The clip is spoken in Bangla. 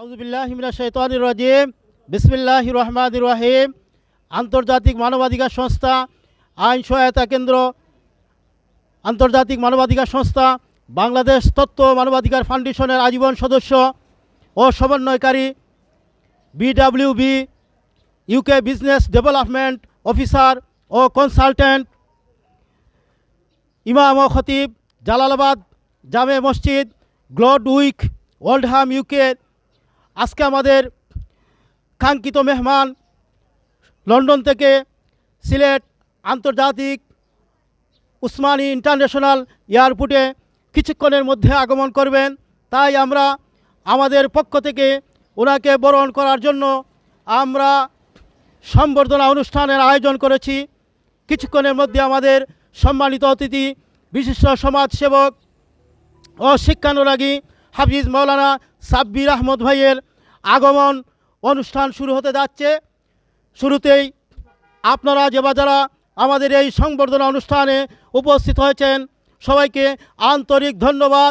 আউজুবিল্লাহিমিনা শৈতানির রাজিম বিসমিল্লাহ রহমান রহিম আন্তর্জাতিক মানবাধিকার সংস্থা, আইন সহায়তা কেন্দ্র, আন্তর্জাতিক মানবাধিকার সংস্থা, বাংলাদেশ তত্ত্ব মানবাধিকার ফাউন্ডেশনের আজীবন সদস্য ও সমন্বয়কারী BWB UK business development officer ও কনসালটেন্ট ইমাম ও খতিব, জালালাবাদ জামে মসজিদ গ্লোড উইক ওল্ডহাম ইউকে আজকে আমাদের কাঙ্ক্ষিত মেহমান লন্ডন থেকে সিলেট আন্তর্জাতিক উসমানী ইন্টারন্যাশনাল এয়ারপোর্টে কিছুক্ষণের মধ্যে আগমন করবেন। তাই আমরা আমাদের পক্ষ থেকে ওনাকে বরণ করার জন্য আমরা সম্বর্ধনা অনুষ্ঠানের আয়োজন করেছি। কিছুক্ষণের মধ্যে আমাদের সম্মানিত অতিথি, বিশিষ্ট সমাজসেবক ও শিক্ষানুরাগী হাফিজ মৌলানা সাব্বির আহমদ ভাইয়ের আগমন অনুষ্ঠান শুরু হতে যাচ্ছে। শুরুতেই আপনারা যে বাজারা আমাদের এই সংবর্ধনা অনুষ্ঠানে উপস্থিত হয়েছেন, সবাইকে আন্তরিক ধন্যবাদ।